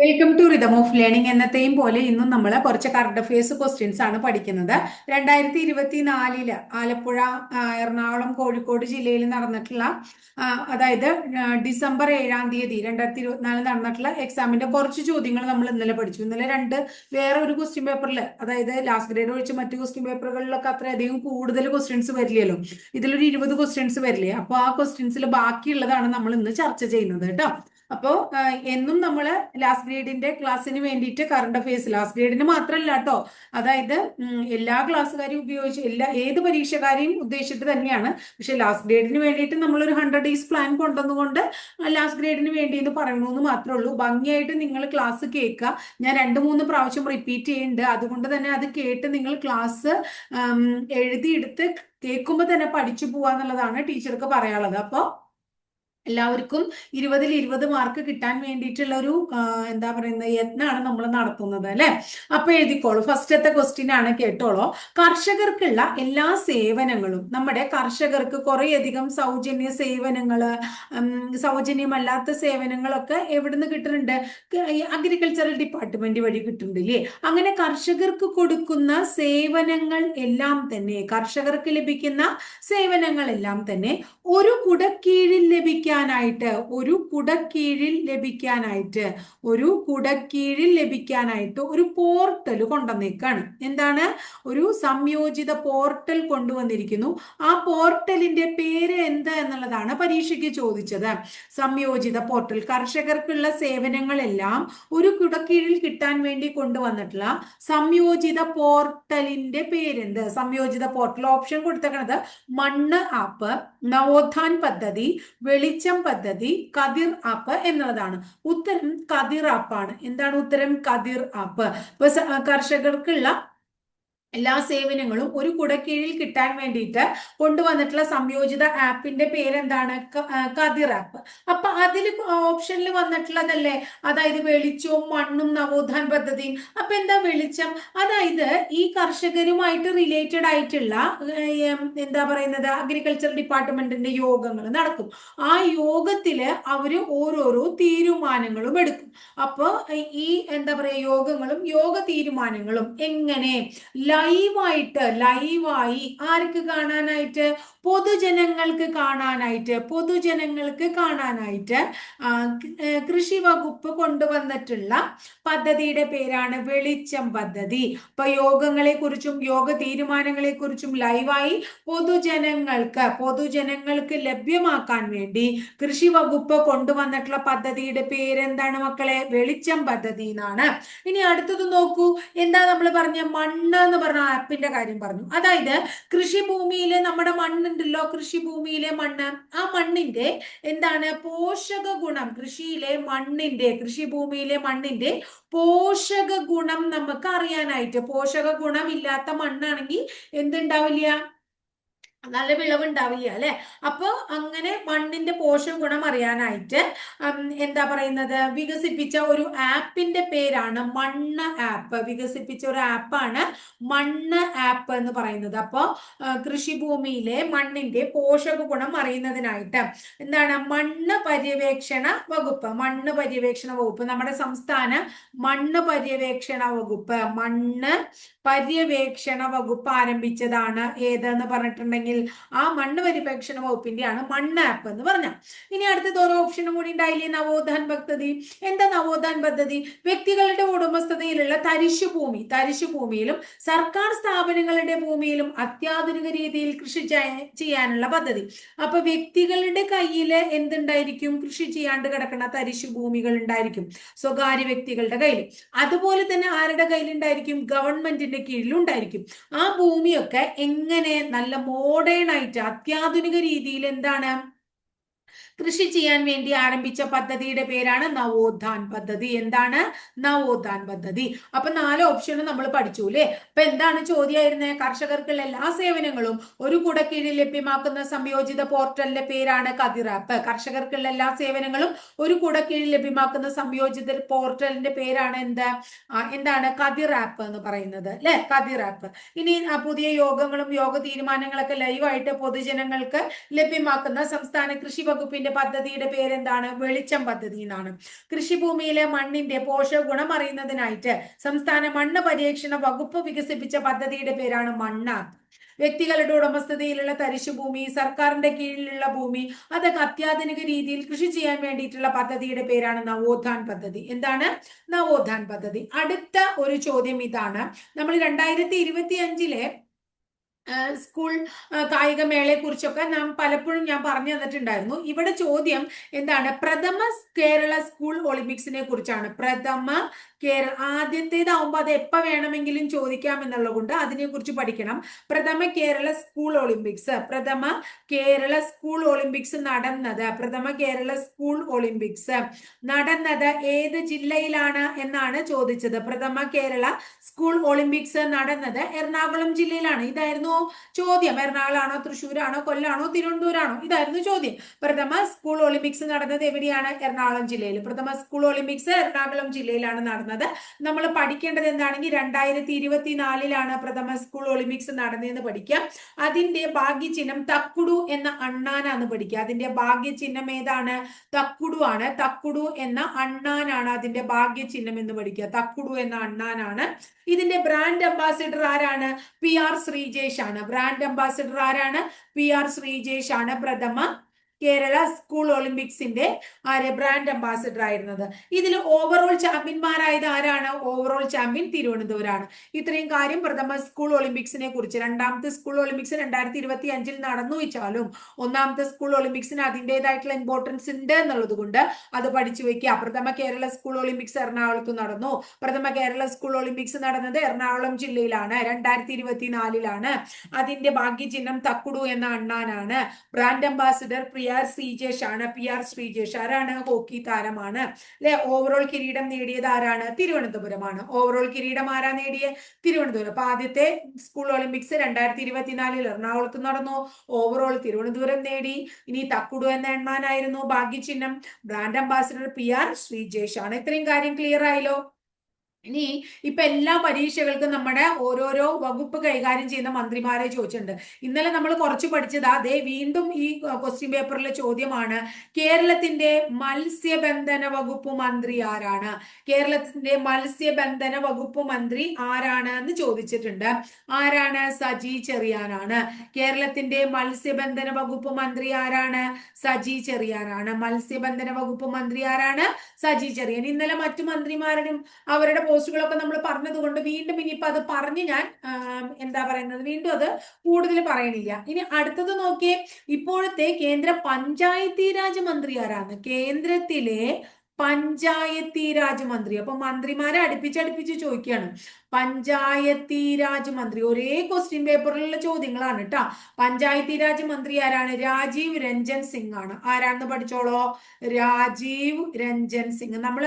Welcome to rhythm of learning എന്നത്തെയും പോലെ ഇന്നും നമ്മൾ കുറച്ച് കറണ്ട് അഫയേഴ്സ് ക്വസ്റ്റ്യൻസ് ആണ് പഠിക്കുന്നത്. രണ്ടായിരത്തി ഇരുപത്തി നാലിൽ ആലപ്പുഴ എറണാകുളം കോഴിക്കോട് ജില്ലയിൽ നടന്നിട്ടുള്ള അതായത് ഡിസംബർ ഏഴാം തീയതി രണ്ടായിരത്തി ഇരുപത്തിനാലിൽ നടന്നിട്ടുള്ള എക്സാമിന്റെ കുറച്ച് ചോദ്യങ്ങൾ നമ്മൾ ഇന്നലെ പഠിച്ചു. ഇന്നലെ രണ്ട് വേറെ ഒരു ക്വസ്റ്റ്യൻ പേപ്പറിൽ അതായത് ലാസ്റ്റ് ഗ്രേഡ് ഒഴിച്ച് മറ്റു ക്വസ്റ്റ്യൻ പേപ്പറുകളിലൊക്കെ അത്രയധികം കൂടുതൽ ക്വസ്റ്റ്യൻസ് വരില്ലല്ലോ. ഇതിലൊരു ഇരുപത് ക്വസ്റ്റ്യൻസ് വരില്ലേ? അപ്പോൾ ആ ക്വസ്റ്റ്യൻസിൽ ബാക്കിയുള്ളതാണ് നമ്മൾ ഇന്ന് ചർച്ച ചെയ്യുന്നത് കേട്ടോ. അപ്പോൾ എന്നും നമ്മൾ ലാസ്റ്റ് ഗ്രേഡിന്റെ ക്ലാസ്സിന് വേണ്ടിയിട്ട് കറണ്ട് അഫയേഴ്സ് ലാസ്റ്റ് ഗ്രേഡിന് മാത്രമല്ല കേട്ടോ അതായത് എല്ലാ ക്ലാസ്സുകാരെയും ഉപയോഗിച്ച് എല്ലാ ഏത് പരീക്ഷക്കാരെയും ഉദ്ദേശിച്ചിട്ട് തന്നെയാണ്. പക്ഷെ ലാസ്റ്റ് ഗ്രേഡിന് വേണ്ടിയിട്ട് നമ്മളൊരു ഹൺഡ്രഡ് ഡേയ്സ് പ്ലാൻ കൊണ്ടുവന്നുകൊണ്ട് ലാസ്റ്റ് ഗ്രേഡിന് വേണ്ടി എന്ന് പറയണമെന്ന് മാത്രമേ ഉള്ളൂ. ഭംഗിയായിട്ട് നിങ്ങൾ ക്ലാസ് കേൾക്കുക ഞാൻ രണ്ട് മൂന്ന് പ്രാവശ്യം റിപ്പീറ്റ് ചെയ്യുന്നുണ്ട് അതുകൊണ്ട് തന്നെ അത് കേട്ട് നിങ്ങൾ ക്ലാസ് എഴുതിയെടുത്ത് കേൾക്കുമ്പോൾ തന്നെ പഠിച്ചു പോവാന്നുള്ളതാണ് ടീച്ചർക്ക് പറയാനുള്ളത്. അപ്പോൾ എല്ലാവർക്കും ഇരുപതിൽ ഇരുപത് മാർക്ക് കിട്ടാൻ വേണ്ടിയിട്ടുള്ള ഒരു എന്താ പറയുന്നത് യത്നമാണ് നമ്മൾ നടത്തുന്നത് അല്ലെ? അപ്പൊ എഴുതിക്കോളൂ. ഫസ്റ്റത്തെ ക്വസ്റ്റ്യൻ ആണ് കേട്ടോളോ. കർഷകർക്കുള്ള എല്ലാ സേവനങ്ങളും നമ്മുടെ കർഷകർക്ക് കുറേയധികം സൗജന്യ സേവനങ്ങൾ സൗജന്യമല്ലാത്ത സേവനങ്ങളൊക്കെ എവിടുന്ന് കിട്ടുന്നുണ്ട്? അഗ്രികൾച്ചറൽ ഡിപ്പാർട്ട്മെന്റ് വഴി കിട്ടുന്നുണ്ട് ഇല്ലേ? അങ്ങനെ കർഷകർക്ക് കൊടുക്കുന്ന സേവനങ്ങൾ എല്ലാം തന്നെ കർഷകർക്ക് ലഭിക്കുന്ന സേവനങ്ങളെല്ലാം തന്നെ ഒരു കുടക്കീഴിൽ ലഭിക്കാനായിട്ട് ഒരു കുടക്കീഴിൽ ലഭിക്കാനായിട്ട് ഒരു കുടക്കീഴിൽ ലഭിക്കാനായിട്ട് ഒരു പോർട്ടൽ കൊണ്ടുവന്നേക്കാണ്. എന്താണ്? ഒരു സംയോജിത പോർട്ടൽ കൊണ്ടുവന്നിരിക്കുന്നു. ആ പോർട്ടലിന്റെ പേര് എന്താ എന്നുള്ളതാണ് പരീക്ഷയ്ക്ക് ചോദിച്ചത്. സംയോജിത പോർട്ടൽ. കർഷകർക്കുള്ള സേവനങ്ങളെല്ലാം ഒരു കുടക്കീഴിൽ കിട്ടാൻ വേണ്ടി കൊണ്ടുവന്നിട്ടുള്ള സംയോജിത പോർട്ടലിന്റെ പേരെന്ത്? സംയോജിത പോർട്ടൽ. ഓപ്ഷൻ കൊടുത്തേക്കണത് മണ്ണ് ആപ്പ് നവോത്ഥാൻ പദ്ധതി വെളിച്ചം പദ്ധതി കതിർ ആപ്പ് എന്നുള്ളതാണ്. ഉത്തരം കതിർ ആപ്പാണ് എന്താണ് ഉത്തരം? കതിർ ആപ്പ് ഇപ്പൊ കർഷകർക്കുള്ള എല്ലാ സേവനങ്ങളും ഒരു കുടക്കീഴിൽ കിട്ടാൻ വേണ്ടിയിട്ട് കൊണ്ടുവന്നിട്ടുള്ള സംയോജിത ആപ്പിന്റെ പേരെന്താണ്? കതിർ ആപ്പ്. അപ്പൊ അതിൽ ഓപ്ഷനിൽ വന്നിട്ടുള്ളതല്ലേ? അതായത് വെളിച്ചവും മണ്ണും നവോത്ഥാൻ പദ്ധതിയും. അപ്പൊ എന്താ വെളിച്ചം? അതായത് ഈ കർഷകരുമായിട്ട് റിലേറ്റഡ് ആയിട്ടുള്ള എന്താ പറയുന്നത്? അഗ്രികൾച്ചർ ഡിപ്പാർട്ട്മെന്റിന്റെ യോഗങ്ങൾ നടക്കും. ആ യോഗത്തിൽ അവർ ഓരോരോ തീരുമാനങ്ങളും എടുക്കും. അപ്പൊ ഈ എന്താ പറയാ യോഗങ്ങളും യോഗ തീരുമാനങ്ങളും എങ്ങനെ? ലൈവായിട്ട് ലൈവായി ആർക്ക് കാണാനായിട്ട് പൊതുജനങ്ങൾക്ക് കാണാനായിട്ട് പൊതുജനങ്ങൾക്ക് കാണാനായിട്ട് കൃഷി വകുപ്പ് കൊണ്ടുവന്നിട്ടുള്ള പദ്ധതിയുടെ പേരാണ് വെളിച്ചം പദ്ധതി. ഇപ്പൊ യോഗങ്ങളെ കുറിച്ചും യോഗ തീരുമാനങ്ങളെ കുറിച്ചും ലൈവായി പൊതുജനങ്ങൾക്ക് പൊതുജനങ്ങൾക്ക് ലഭ്യമാക്കാൻ വേണ്ടി കൃഷി വകുപ്പ് കൊണ്ടുവന്നിട്ടുള്ള പദ്ധതിയുടെ പേരെന്താണ് മക്കളെ? വെളിച്ചം പദ്ധതി എന്നാണ്. ഇനി അടുത്തത് നോക്കൂ. എന്താ നമ്മൾ പറഞ്ഞ മണ്ണ് എന്ന് പറഞ്ഞ ആപ്പിന്റെ കാര്യം പറഞ്ഞു. അതായത് കൃഷിഭൂമിയിലെ നമ്മുടെ മണ്ണുണ്ടല്ലോ കൃഷിഭൂമിയിലെ മണ്ണ്. ആ മണ്ണിന്റെ എന്താണ്? പോഷക ഗുണം കൃഷിയിലെ മണ്ണിന്റെ കൃഷിഭൂമിയിലെ മണ്ണിന്റെ പോഷക ഗുണം നമുക്ക് അറിയാനായിട്ട്. പോഷക ഗുണം ഇല്ലാത്ത മണ്ണാണെങ്കിൽ എന്തുണ്ടാവില്ല? നല്ല വിളവ് ഉണ്ടാവില്ല അല്ലെ? അപ്പൊ അങ്ങനെ മണ്ണിന്റെ പോഷക ഗുണം അറിയാനായിട്ട് എന്താ പറയുന്നത്? വികസിപ്പിച്ച ഒരു ആപ്പിന്റെ പേരാണ് മണ്ണ് ആപ്പ്. വികസിപ്പിച്ച ഒരു ആപ്പാണ് മണ്ണ് ആപ്പ് എന്ന് പറയുന്നത്. അപ്പോ കൃഷി കൃഷിഭൂമിയിലെ മണ്ണിന്റെ പോഷക ഗുണം അറിയുന്നതിനായിട്ട് എന്താണ്? മണ്ണ് പര്യവേക്ഷണ വകുപ്പ്. മണ്ണ് പര്യവേക്ഷണ വകുപ്പ്. നമ്മുടെ സംസ്ഥാന മണ്ണ് പര്യവേക്ഷണ വകുപ്പ്. മണ്ണ് പര്യവേക്ഷണ വകുപ്പ് ആരംഭിച്ചതാണ് ഏതെന്ന് പറഞ്ഞിട്ടുണ്ടെങ്കിൽ ആ മണ്ണ് പര്യവേക്ഷണ വകുപ്പിന്റെയാണ് മണ്ണ് ആപ്പ് എന്ന് പറഞ്ഞ ഇനി അടുത്തത് ഓരോ ഓപ്ഷനും കൂടി ഉണ്ടായില്ലേ? നവോത്ഥാൻ പദ്ധതി. എന്താ നവോത്ഥാൻ പദ്ധതി? വ്യക്തികളുടെ ഉടമസ്ഥതയിലുള്ള തരിശു ഭൂമി തരിശു ഭൂമിയിലും സർക്കാർ സ്ഥാപനങ്ങളുടെ ഭൂമിയിലും അത്യാധുനിക രീതിയിൽ കൃഷി ചെയ്യ- ചെയ്യാനുള്ള പദ്ധതി. അപ്പൊ വ്യക്തികളുടെ കയ്യിൽ എന്തുണ്ടായിരിക്കും? കൃഷി ചെയ്യാണ്ട് കിടക്കുന്ന തരിശു ഭൂമികൾ ഉണ്ടായിരിക്കും സ്വകാര്യ വ്യക്തികളുടെ കയ്യിൽ അതുപോലെ തന്നെ ആരുടെ കയ്യിലുണ്ടായിരിക്കും? ഗവൺമെന്റിന്റെ കീഴിലുണ്ടായിരിക്കും. ആ ഭൂമിയൊക്കെ എങ്ങനെ നല്ല മോഡേൺ ആയിട്ട് അത്യാധുനിക രീതിയിൽ എന്താണ്? കൃഷി ചെയ്യാൻ വേണ്ടി ആരംഭിച്ച പദ്ധതിയുടെ പേരാണ് നവോത്ഥാൻ പദ്ധതി. എന്താണ്? നവോത്ഥാൻ പദ്ധതി. അപ്പൊ നാല് ഓപ്ഷനും നമ്മൾ പഠിച്ചു അല്ലേ? അപ്പൊ എന്താണ് ചോദ്യമായിരുന്നത് കർഷകർക്കുള്ള എല്ലാ സേവനങ്ങളും ഒരു കുടക്കീഴിൽ ലഭ്യമാക്കുന്ന സംയോജിത പോർട്ടലിന്റെ പേരാണ് കതിറാപ്പ്. കർഷകർക്കുള്ള എല്ലാ സേവനങ്ങളും ഒരു കുടക്കീഴിൽ ലഭ്യമാക്കുന്ന സംയോജിത പോർട്ടലിന്റെ പേരാണ് എന്ത്? എന്താണ്? കതിറാപ്പ് എന്ന് പറയുന്നത് അല്ലെ? കതിറാപ്പ്. ഇനി പുതിയ യോഗങ്ങളും യോഗ തീരുമാനങ്ങളൊക്കെ ലൈവായിട്ട് പൊതുജനങ്ങൾക്ക് ലഭ്യമാക്കുന്ന സംസ്ഥാന കൃഷി വകുപ്പിന്റെ സർക്കാരിന്റെ പദ്ധതിയുടെ പേരെന്താണ്? വെളിച്ചം പദ്ധതി എന്നാണ്. കൃഷിഭൂമിയിലെ മണ്ണിന്റെ പോഷക ഗുണം അറിയുന്നതിനായിട്ട് സംസ്ഥാന മണ്ണ് പരീക്ഷണ വകുപ്പ് വികസിപ്പിച്ച പദ്ധതിയുടെ പേരാണ് മണ്ണാത്ത് വ്യക്തികളുടെ ഉടമസ്ഥതയിലുള്ള തരിശുഭൂമി സർക്കാരിന്റെ കീഴിലുള്ള ഭൂമി അതൊക്കെ അത്യാധുനിക രീതിയിൽ കൃഷി ചെയ്യാൻ വേണ്ടിയിട്ടുള്ള പദ്ധതിയുടെ പേരാണ് നവോത്ഥാൻ പദ്ധതി. എന്താണ്? നവോത്ഥാൻ പദ്ധതി. അടുത്ത ഒരു ചോദ്യം ഇതാണ്. നമ്മൾ രണ്ടായിരത്തി ഇരുപത്തി അഞ്ചിലെ സ്കൂൾ കായിക കുറിച്ചൊക്കെ നാം പലപ്പോഴും ഞാൻ പറഞ്ഞു തന്നിട്ടുണ്ടായിരുന്നു. ഇവിടെ ചോദ്യം എന്താണ്? പ്രഥമ കേരള സ്കൂൾ ഒളിമ്പിക്സിനെ കുറിച്ചാണ്. പ്രഥമ കേരള ആദ്യത്തേതാവുമ്പോൾ അത് എപ്പ വേണമെങ്കിലും ചോദിക്കാം എന്നുള്ളത് കൊണ്ട് അതിനെക്കുറിച്ച് പഠിക്കണം. പ്രഥമ കേരള സ്കൂൾ ഒളിമ്പിക്സ് പ്രഥമ കേരള സ്കൂൾ ഒളിമ്പിക്സ് നടന്നത് പ്രഥമ കേരള സ്കൂൾ ഒളിമ്പിക്സ് നടന്നത് ഏത് ജില്ലയിലാണ് എന്നാണ് ചോദിച്ചത്. പ്രഥമ കേരള സ്കൂൾ ഒളിമ്പിക്സ് നടന്നത് എറണാകുളം ജില്ലയിലാണ്. ഇതായിരുന്നു ചോദ്യം. എറണാകുളാണോ തൃശ്ശൂരാണോ കൊല്ലാണോ തിരുവനന്തപുരമാണോ? ഇതായിരുന്നു ചോദ്യം. പ്രഥമ സ്കൂൾ ഒളിമ്പിക്സ് നടന്നത് എവിടെയാണ്? എറണാകുളം ജില്ലയിൽ. പ്രഥമ സ്കൂൾ ഒളിമ്പിക്സ് എറണാകുളം ജില്ലയിലാണ് നടന്നത്. നമ്മൾ പഠിക്കേണ്ടത് എന്താണെങ്കിൽ രണ്ടായിരത്തി ഇരുപത്തിനാലിലാണ് പ്രഥമ സ്കൂൾ ഒളിമ്പിക്സ് നടന്നതെന്ന് പഠിക്കാം. അതിന്റെ ഭാഗ്യചിഹ്നം തക്കുടു എന്ന അണ്ണാനാന്ന് പഠിക്കുക. അതിന്റെ ഭാഗ്യചിഹ്നം ഏതാണ്? തക്കുടു ആണ്. തക്കുടു എന്ന അണ്ണാനാണ് അതിന്റെ ഭാഗ്യചിഹ്നം എന്ന് പഠിക്കുക. തക്കുടു എന്ന അണ്ണാനാണ് ഇതിന്റെ ബ്രാൻഡ് അംബാസിഡർ ആരാണ്? പി ആർ ശ്രീജേഷ് ആണ്. ബ്രാൻഡ് അംബാസിഡർ ആരാണ്? പി ആർ ശ്രീജേഷ് ആണ്. പ്രഥമ കേരള സ്കൂൾ ഒളിമ്പിക്സിന്റെ ആര് ബ്രാൻഡ് അംബാസിഡർ ആയിരുന്നത്. ഇതിൽ ഓവറോൾ ചാമ്പ്യന്മാരായത് ആരാണ്? ഓവറോൾ ചാമ്പ്യൻ തിരുവനന്തപുരമാണ് ഇത്രയും കാര്യം പ്രഥമ സ്കൂൾ ഒളിമ്പിക്സിനെ കുറിച്ച് രണ്ടാമത്തെ സ്കൂൾ ഒളിമ്പിക്സ് രണ്ടായിരത്തി ഇരുപത്തി അഞ്ചിൽ നടന്നു വെച്ചാലും ഒന്നാമത്തെ സ്കൂൾ ഒളിമ്പിക്സിന് അതിന്റെതായിട്ടുള്ള ഇമ്പോർട്ടൻസ് ഉണ്ട് എന്നുള്ളത് കൊണ്ട് അത് പഠിച്ചു വെക്കുക. പ്രഥമ കേരള സ്കൂൾ ഒളിമ്പിക്സ് എറണാകുളത്ത് നടന്നു. പ്രഥമ കേരള സ്കൂൾ ഒളിമ്പിക്സ് നടന്നത് എറണാകുളം ജില്ലയിലാണ്. രണ്ടായിരത്തി ഇരുപത്തിനാലിലാണ് അതിന്റെ ഭാഗ്യചിഹ്നം തക്കുടു എന്ന അണ്ണാനാണ്. ബ്രാൻഡ് അംബാസിഡർ പ്രിയ ആർ ശ്രീജേഷ് ആണ്. പി ആർ ശ്രീജേഷ് ആരാണ്? ഹോക്കി താരമാണ്. അല്ലെ ഓവറോൾ കിരീടം നേടിയത് ആരാണ്? തിരുവനന്തപുരമാണ്. ഓവറോൾ കിരീടം ആരാ നേടിയ? തിരുവനന്തപുരം. അപ്പൊ ആദ്യത്തെ സ്കൂൾ ഒളിമ്പിക്സ് രണ്ടായിരത്തി ഇരുപത്തിനാലിൽ എറണാകുളത്ത് നടന്നു. ഓവറോൾ തിരുവനന്തപുരം നേടി. ഇനി തക്കുടു എന്ന എണ്ണാനായിരുന്നു ഭാഗ്യചിഹ്നം. Brand ambassador P R Sreejesh ആണ്. ഇത്രയും കാര്യം ക്ലിയർ ആയല്ലോ? ഇനി ഇപ്പൊ എല്ലാ പരീക്ഷകൾക്കും നമ്മുടെ ഓരോരോ വകുപ്പ് കൈകാര്യം ചെയ്യുന്ന മന്ത്രിമാരെ ചോദിച്ചിട്ടുണ്ട്. ഇന്നലെ നമ്മൾ കുറച്ച് പഠിച്ചത് അതേ വീണ്ടും ഈ ക്വസ്റ്റ്യൻ പേപ്പറിലെ ചോദ്യമാണ് കേരളത്തിന്റെ മത്സ്യബന്ധന വകുപ്പ് മന്ത്രി ആരാണ്? കേരളത്തിന്റെ മത്സ്യബന്ധന വകുപ്പ് മന്ത്രി ആരാണ് എന്ന് ചോദിച്ചിട്ടുണ്ട്. ആരാണ്? സജി ചെറിയാനാണ്. കേരളത്തിന്റെ മത്സ്യബന്ധന വകുപ്പ് മന്ത്രി ആരാണ്? സജി ചെറിയാനാണ്. മത്സ്യബന്ധന വകുപ്പ് മന്ത്രി ആരാണ്? സജി ചെറിയാൻ. ഇന്നലെ മറ്റു മന്ത്രിമാരും അവരുടെ പോസ്റ്റുകളൊക്കെ നമ്മൾ പറഞ്ഞത് കൊണ്ട് വീണ്ടും ഇനിയിപ്പോ അത് പറഞ്ഞ് ഞാൻ എന്താ പറയുന്നത്? വീണ്ടും അത് കൂടുതൽ പറയണില്ല. ഇനി അടുത്തത് നോക്കിയേ ഇപ്പോഴത്തെ കേന്ദ്ര പഞ്ചായത്തി രാജ് മന്ത്രി ആരാണ്? കേന്ദ്രത്തിലെ പഞ്ചായത്തി രാജ് മന്ത്രി. അപ്പൊ മന്ത്രിമാരെ അടുപ്പിച്ചടുപ്പിച്ച് ചോദിക്കുകയാണ്. പഞ്ചായത്തി രാജ് മന്ത്രി. ഒരേ ക്വസ്റ്റ്യൻ പേപ്പറിലുള്ള ചോദ്യങ്ങളാണ് കേട്ടോ പഞ്ചായത്തി രാജ് മന്ത്രി ആരാണ്? രാജീവ് രഞ്ജൻ സിംഗ് ആണ് ആരാണെന്ന് പഠിച്ചോളോ? രാജീവ് രഞ്ജൻ സിംഗ്. നമ്മൾ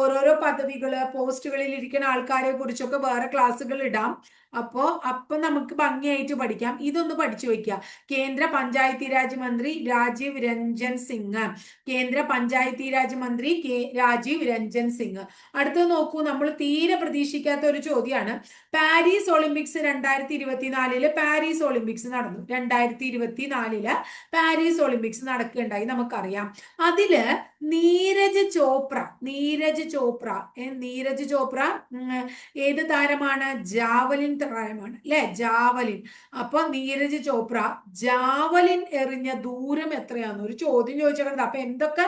ഓരോരോ പദവികൾ പോസ്റ്റുകളിൽ ഇരിക്കുന്ന ആൾക്കാരെ കുറിച്ചൊക്കെ വേറെ ക്ലാസ്സുകൾ ഇടാം. അപ്പോ അപ്പൊ നമുക്ക് ഭംഗിയായിട്ട് പഠിക്കാം. ഇതൊന്ന് പഠിച്ചു വെക്കുക കേന്ദ്ര പഞ്ചായത്തി രാജ് മന്ത്രി രാജീവ് രഞ്ജൻ സിംഗ്. കേന്ദ്ര പഞ്ചായത്തി രാജ് മന്ത്രി കെ രാജീവ് രഞ്ജൻ സിംഗ്. അടുത്തത് നോക്കൂ. നമ്മൾ തീരെ പ്രതീക്ഷിക്കാത്ത ഒരു ചോദ്യമാണ് പാരീസ് ഒളിമ്പിക്സ് രണ്ടായിരത്തി ഇരുപത്തിനാലിൽ പാരീസ് ഒളിമ്പിക്സ് നടന്നു. രണ്ടായിരത്തി ഇരുപത്തിനാലിൽ പാരീസ് ഒളിമ്പിക്സ് നടക്കുകയുണ്ടായി നമുക്കറിയാം. അതിൽ നീരജ് ചോപ്ര നീരജ് ചോപ്ര നീരജ് ചോപ്ര ഏത് താരമാണ്? ജാവലിൻ താരമാണ് അല്ലെ? ജാവലിൻ. അപ്പൊ നീരജ് ചോപ്ര ജാവലിൻ എറിഞ്ഞ ദൂരം എത്രയാന്ന് ഒരു ചോദ്യം ചോദിച്ചിട്ടുണ്ട്. അപ്പൊ എന്തൊക്കെ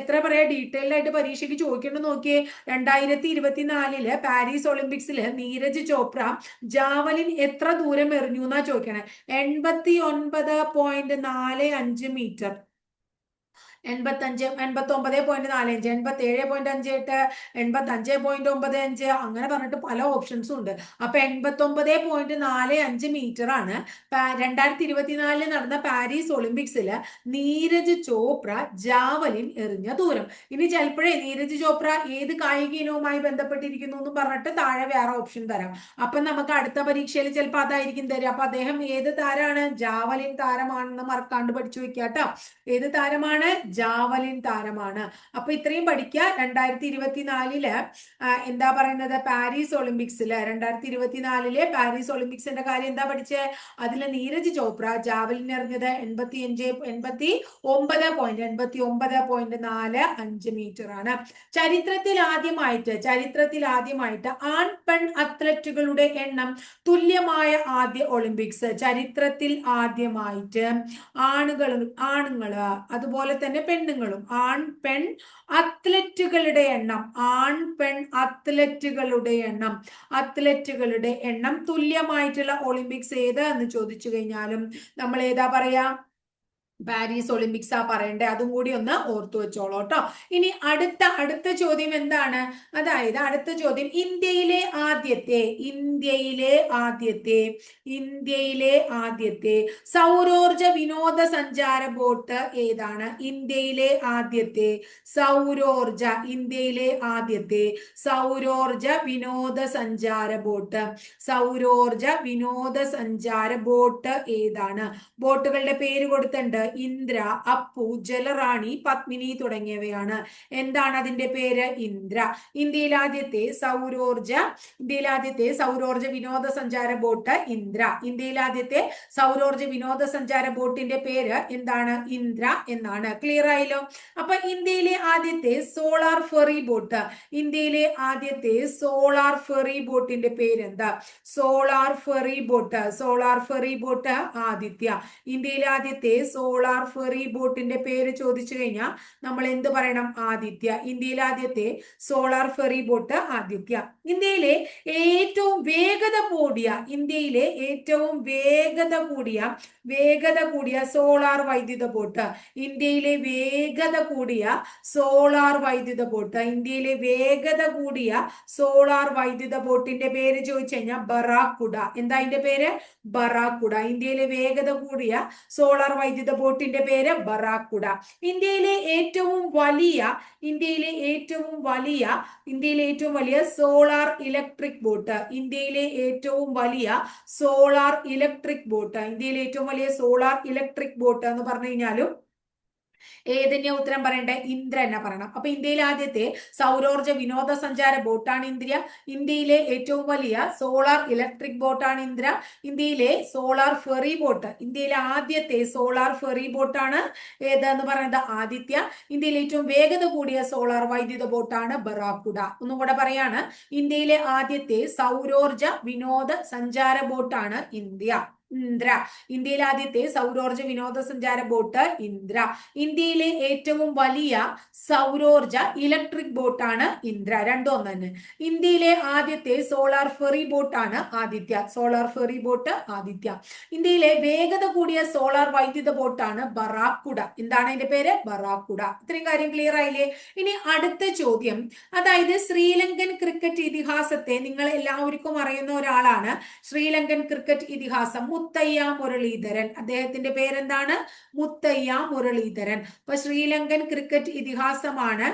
എത്ര പറയാ? ഡീറ്റെയിൽഡ് ആയിട്ട് പരീക്ഷയ്ക്ക് ചോദിക്കണം നോക്കിയേ. രണ്ടായിരത്തി ഇരുപത്തിനാലിൽ പാരീസ് ഒളിമ്പിക്സിൽ നീരജ് ചോപ്ര ജാവലിൻ എത്ര ദൂരം എറിഞ്ഞു എന്നാ ചോദിക്കണേ? എൺപത്തി ഒൻപത് പോയിന്റ് നാല് അഞ്ച് മീറ്റർ എൺപത്തി അഞ്ച് എൺപത്തി ഒമ്പത് പോയിന്റ് നാല് അഞ്ച് എൺപത്തി ഏഴ് പോയിന്റ് അഞ്ച് എട്ട് എൺപത്തി അഞ്ച് പോയിന്റ് ഒമ്പത് അഞ്ച് അങ്ങനെ പറഞ്ഞിട്ട് പല ഓപ്ഷൻസും ഉണ്ട്. അപ്പൊ എൺപത്തി ഒമ്പത് പോയിന്റ് നാല് അഞ്ച് മീറ്റർ ആണ്. രണ്ടായിരത്തി ഇരുപത്തിനാലിൽ നടന്ന പാരീസ് ഒളിമ്പിക്സിൽ നീരജ് ചോപ്ര ജാവലിൻ എറിഞ്ഞ ദൂരം. ഇനി ചിലപ്പോഴേ നീരജ് ചോപ്ര ഏത് കായിക ഇനവുമായി ബന്ധപ്പെട്ടിരിക്കുന്നു എന്ന് പറഞ്ഞിട്ട് താഴെ വേറെ ഓപ്ഷൻ തരാം. അപ്പൊ നമുക്ക് അടുത്ത പരീക്ഷയിൽ ചിലപ്പോൾ അതായിരിക്കും തരിക അപ്പൊ അദ്ദേഹം ഏത് താരമാണ് ജാവലിൻ താരമാണെന്ന് മറക്കാണ്ട് പഠിച്ചു വെക്കാട്ടോ. ഏത് താരമാണ്? ജാവലിൻ താരമാണ്. അപ്പൊ ഇത്രയും പഠിക്കുക രണ്ടായിരത്തി ഇരുപത്തിനാലിൽ എന്താ പറയുന്നത്? പാരീസ് ഒളിമ്പിക്സിൽ രണ്ടായിരത്തി ഇരുപത്തിനാലിലെ പാരീസ് ഒളിമ്പിക്സിന്റെ കാര്യം എന്താ പഠിച്ചേ? അതിൽ നീരജ് ചോപ്ര ജാവലിൻ എറിഞ്ഞത് എൺപത്തി അഞ്ച് എൺപത്തി ഒമ്പത് പോയിന്റ് എൺപത്തി ഒമ്പത് പോയിന്റ് നാല് അഞ്ച് മീറ്റർ ആണ്. ചരിത്രത്തിൽ ആദ്യമായിട്ട് ചരിത്രത്തിൽ ആദ്യമായിട്ട് ആൺ പെൺ അത്ലറ്റുകളുടെ എണ്ണം തുല്യമായ ആദ്യ ഒളിമ്പിക്സ് ചരിത്രത്തിൽ ആദ്യമായിട്ട് ആണുകൾ ആണുങ്ങൾ അതുപോലെ തന്നെ പെണ്ണുങ്ങളും ആൺ പെൺ അത്ലറ്റുകളുടെ എണ്ണം ആൺ പെൺ അത്ലറ്റുകളുടെ എണ്ണം. അത്ലറ്റുകളുടെ എണ്ണം തുല്യമായിട്ടുള്ള ഒളിമ്പിക്സ് ഏത് എന്ന് ചോദിച്ചു കഴിഞ്ഞാലും നമ്മൾ ഏതാ പറയാ? പാരീസ് ഒളിമ്പിക്സ് ആ പറയണ്ടേ? അതും കൂടി ഒന്ന് ഓർത്തു വെച്ചോളൂ കേട്ടോ. ഇനി അടുത്ത അടുത്ത ചോദ്യം എന്താണ്? അതായത് അടുത്ത ചോദ്യം ഇന്ത്യയിലെ ആദ്യത്തെ ഇന്ത്യയിലെ ആദ്യത്തെ ഇന്ത്യയിലെ ആദ്യത്തെ സൗരോർജ വിനോദസഞ്ചാര ബോട്ട് ഏതാണ്? ഇന്ത്യയിലെ ആദ്യത്തെ സൗരോർജ ഇന്ത്യയിലെ ആദ്യത്തെ സൗരോർജ വിനോദസഞ്ചാര ബോട്ട്. സൗരോർജ വിനോദസഞ്ചാര ബോട്ട് ഏതാണ്? ബോട്ടുകളുടെ പേര് കൊടുത്തിട്ടുണ്ട്. ഇന്ദ്ര അപ്പു ജലറാണി പത്മിനി തുടങ്ങിയവയാണ്. എന്താണ് അതിന്റെ പേര്? ഇന്ദ്ര. ഇന്ത്യയിൽ ആദ്യത്തെ സൗരോർജ ഇന്ത്യയിൽ ആദ്യത്തെ സൗരോർജ വിനോദസഞ്ചാര ബോട്ട് ഇന്ദ്ര. ഇന്ത്യയിൽ ആദ്യത്തെ സൗരോർജ വിനോദസഞ്ചാര ബോട്ടിന്റെ പേര് എന്താണ്? ഇന്ദ്ര എന്നാണ്. ക്ലിയർ ആയല്ലോ? അപ്പൊ ഇന്ത്യയിലെ ആദ്യത്തെ സോളാർ ഫെറി ബോട്ട് ഇന്ത്യയിലെ ആദ്യത്തെ സോളാർ ഫെറി ബോട്ടിന്റെ പേരെന്താ? Solar ferry boat solar ferry boat Aditya. ഇന്ത്യയിലെ ആദ്യത്തെ സോളാർ സോളാർ ഫെറി ബോട്ടിന്റെ പേര് ചോദിച്ചു കഴിഞ്ഞാൽ നമ്മൾ എന്ത് പറയണം? ആദിത്യ. ഇന്ത്യയിൽ ആദ്യത്തെ സോളാർ ഫെറി ബോട്ട് ആദിത്യ. ഇന്ത്യയിലെ ഏറ്റവും വേഗത കൂടിയ ഇന്ത്യയിലെ ഏറ്റവും വേഗത കൂടിയ വേഗത കൂടിയ സോളാർ വൈദ്യുത ബോട്ട് ഇന്ത്യയിലെ വേഗത കൂടിയ സോളാർ വൈദ്യുത ബോട്ട് ഇന്ത്യയിലെ വേഗത കൂടിയ സോളാർ വൈദ്യുത ബോട്ടിന്റെ പേര് ചോദിച്ചു കഴിഞ്ഞാൽ ബറാക്കുട എന്താ അതിന്റെ പേര്? ബറാക്കുട ഇന്ത്യയിലെ വേഗത കൂടിയ സോളാർ വൈദ്യുത ബോട്ടിന്റെ പേര് ബറാക്കുട ഇന്ത്യയിലെ ഏറ്റവും വലിയ ഇന്ത്യയിലെ ഏറ്റവും വലിയ ഇന്ത്യയിലെ ഏറ്റവും വലിയ സോളാർ ഇലക്ട്രിക് ബോട്ട്. ഇന്ത്യയിലെ ഏറ്റവും വലിയ സോളാർ ഇലക്ട്രിക് ബോട്ട്. ഇന്ത്യയിലെ ഏറ്റവും വലിയ സോളാർ ഇലക്ട്രിക് ബോട്ട് എന്ന് പറഞ്ഞു കഴിഞ്ഞാലും ഏതിന്റെ ഉത്തരം പറയണ്ടേ? ഇന്ദ്ര എന്നെ പറയണം. അപ്പൊ ഇന്ത്യയിൽ ആദ്യത്തെ സൗരോർജ വിനോദസഞ്ചാര ബോട്ടാണ് ഇന്ദ്രിയ ഇന്ത്യയിലെ ഏറ്റവും വലിയ സോളാർ ഇലക്ട്രിക് ബോട്ടാണ് ഇന്ദ്ര ഇന്ത്യയിലെ സോളാർ ഫെറി ബോട്ട്. ഇന്ത്യയിലെ ആദ്യത്തെ സോളാർ ഫെറി ബോട്ടാണ് ഏതെന്ന് പറയുന്നത് ആദിത്യ. ഇന്ത്യയിലെ ഏറ്റവും വേഗത കൂടിയ സോളാർ വൈദ്യുത ബോട്ടാണ് ബറാക്കുഡ. ഒന്നും കൂടെ പറയാണ്. ഇന്ത്യയിലെ ആദ്യത്തെ സൗരോർജ വിനോദ സഞ്ചാര ബോട്ടാണ് ഇന്ത്യ. ഇന്ദ്ര. ഇന്ത്യയിലെ ആദ്യത്തെ സൗരോർജ വിനോദസഞ്ചാര ബോട്ട് ഇന്ദ്ര. ഇന്ത്യയിലെ ഏറ്റവും വലിയ സൗരോർജ ഇലക്ട്രിക് ബോട്ടാണ് ഇന്ദ്ര. രണ്ടോ തന്നെ. ഇന്ത്യയിലെ ആദ്യത്തെ സോളാർ ഫെറി ബോട്ടാണ് Aditya. Solar ferry boat Aditya. ഇന്ത്യയിലെ വേഗത കൂടിയ സോളാർ വൈദ്യുത ബോട്ടാണ് ബറാക്കുട എന്താണ് അതിന്റെ പേര്? ബറാക്കുട ഇത്രയും കാര്യം ക്ലിയർ ആയില്ലേ? ഇനി അടുത്ത ചോദ്യം. അതായത് ശ്രീലങ്കൻ ക്രിക്കറ്റ് ഇതിഹാസത്തെ നിങ്ങൾ എല്ലാവർക്കും അറിയുന്ന ഒരാളാണ് ശ്രീലങ്കൻ ക്രിക്കറ്റ് ഇതിഹാസം. മുത്തയ്യ മുരളീധരൻ. അദ്ദേഹത്തിന്റെ പേരെന്താണ്? മുത്തയ്യ മുരളീധരൻ. അപ്പൊ ശ്രീലങ്കൻ ക്രിക്കറ്റ് ഇതിഹാസമാണ്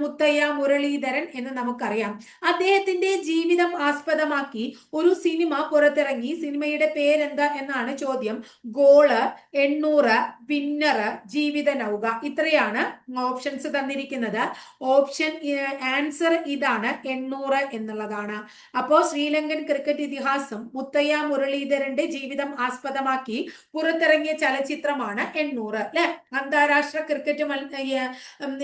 മുത്തയ്യ മുരളീധരൻ എന്ന് നമുക്കറിയാം. അദ്ദേഹത്തിന്റെ ജീവിതം ആസ്പദമാക്കി ഒരു സിനിമ പുറത്തിറങ്ങി. സിനിമയുടെ പേരെന്താ എന്നാണ് ചോദ്യം. ഗോൾ എണ്ണൂറ് വിന്നർ ജീവിത നൗക. ഇത്രയാണ് ഓപ്ഷൻസ് തന്നിരിക്കുന്നത്. ഓപ്ഷൻ ആൻസർ ഇതാണ് എണ്ണൂറ് എന്നുള്ളതാണ്. അപ്പോ ശ്രീലങ്കൻ ക്രിക്കറ്റ് ഇതിഹാസം മുത്തയ്യ മുരളീധരന്റെ ജീവിതം ആസ്പദമാക്കി പുറത്തിറങ്ങിയ ചലച്ചിത്രമാണ് എണ്ണൂറ് അല്ലെ? അന്താരാഷ്ട്ര ക്രിക്കറ്റ്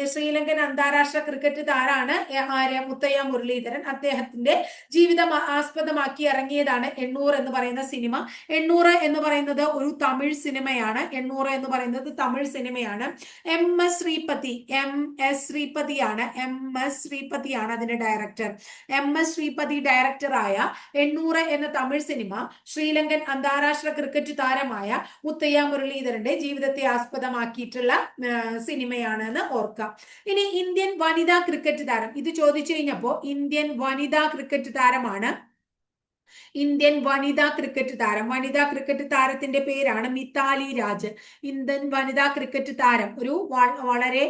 ശ്രീലങ്കൻ അന്താരാഷ്ട്ര ക്രിക്കറ്റ് താരാണ് ആര്യ മുത്തയ്യ മുരളീധരൻ. അദ്ദേഹത്തിന്റെ ജീവിതം ആസ്പദമാക്കി ഇറങ്ങിയതാണ് എണ്ണൂറ് എന്ന് പറയുന്ന സിനിമ. എണ്ണൂറ് എന്ന് പറയുന്നത് ഒരു തമിഴ് സിനിമയാണ്. എണ്ണൂറ് എന്ന് പറയുന്നത് തമിഴ് സിനിമയാണ്. M S Sripathi M S ശ്രീപതിയാണ് M S ശ്രീപതിയാണ് അതിന്റെ ഡയറക്ടർ എം എസ് ശ്രീപതി ഡയറക്ടറായ എണ്ണൂറ് എന്ന തമിഴ് സിനിമ ശ്രീലങ്കൻ അന്താരാഷ്ട്ര ക്രിക്കറ്റ് താരമായ മുത്തയ്യ മുരളീധരന്റെ ജീവിതത്തെ ആസ്പദമാക്കിയിട്ടുള്ള സിനിമയാണെന്ന് ഓർക്കാം. ഇനി ഇന്ത്യൻ വനിതാ ക്രിക്കറ്റ് താരം ഇത് ചോദിച്ചു കഴിഞ്ഞപ്പോ ഇന്ത്യൻ വനിതാ ക്രിക്കറ്റ് താരമാണ് ഇന്ത്യൻ വനിതാ ക്രിക്കറ്റ് താരം. വനിതാ ക്രിക്കറ്റ് താരത്തിന്റെ പേരാണ് മിതാലി രാജ് ഇന്ത്യൻ വനിതാ ക്രിക്കറ്റ് താരം. ഒരു വളരെ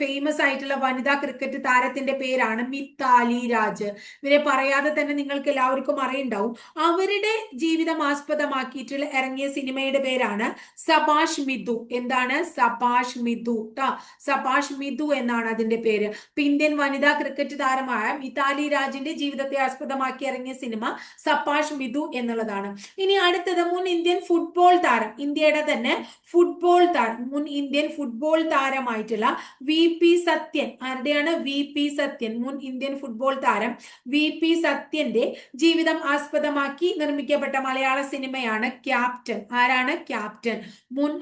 ഫേമസ് ആയിട്ടുള്ള വനിതാ ക്രിക്കറ്റ് താരത്തിന്റെ പേരാണ് മിതാലി രാജ് ഇവരെ പറയാതെ തന്നെ നിങ്ങൾക്ക് എല്ലാവർക്കും അറിയുണ്ടാവും. അവരുടെ ജീവിതം ആസ്പദമാക്കിയിട്ടുള്ള ഇറങ്ങിയ സിനിമയുടെ പേരാണ് സബാഷ് മിതു. എന്താണ് സബാഷ് മിതു? ട്ടാ സബാഷ് മിതു എന്നാണ് അതിന്റെ പേര്. ഇന്ത്യൻ വനിതാ ക്രിക്കറ്റ് താരമായ മിതാലി രാജിന്റെ ജീവിതത്തെ ആസ്പദമാക്കി ഇറങ്ങിയ സിനിമ സപ്പാഷ് മിതു എന്നുള്ളതാണ്. ഇനി അടുത്തത് മുൻ ഇന്ത്യൻ ഫുട്ബോൾ താരം ഇന്ത്യയുടെ തന്നെ ഫുട്ബോൾ താരം മുൻ ഇന്ത്യൻ ഫുട്ബോൾ താരമായിട്ടുള്ള വി പി സത്യൻ. ആരുടെയാണ് വി പി സത്യൻ? മുൻ ഇന്ത്യൻ ഫുട്ബോൾ താരം വി പി സത്യന്റെ ജീവിതം ആസ്പദമാക്കി നിർമ്മിക്കപ്പെട്ട മലയാള സിനിമയാണ് ക്യാപ്റ്റൻ. ആരാണ് ക്യാപ്റ്റൻ? മുൻ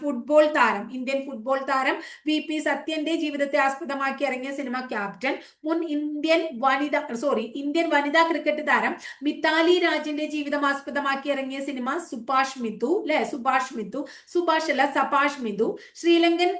ഫുട്ബോൾ താരം ഇന്ത്യൻ ഫുട്ബോൾ താരം വി പി സത്യന്റെ ജീവിതത്തെ ആസ്പദമാക്കി ഇറങ്ങിയ സിനിമ ക്യാപ്റ്റൻ. മുൻ ഇന്ത്യൻ വനിത സോറി ഇന്ത്യൻ വനിതാ ക്രിക്കറ്റ് താരം മിത്താലി രാജിന്റെ ജീവിതം ആസ്പദമാക്കി ഇറങ്ങിയ സിനിമ സുഭാഷ് മിതു അല്ലെ സുഭാഷ് മിതു. സുഭാഷ് അല്ല സഭാഷ് മിതു. ശ്രീലങ്കൻ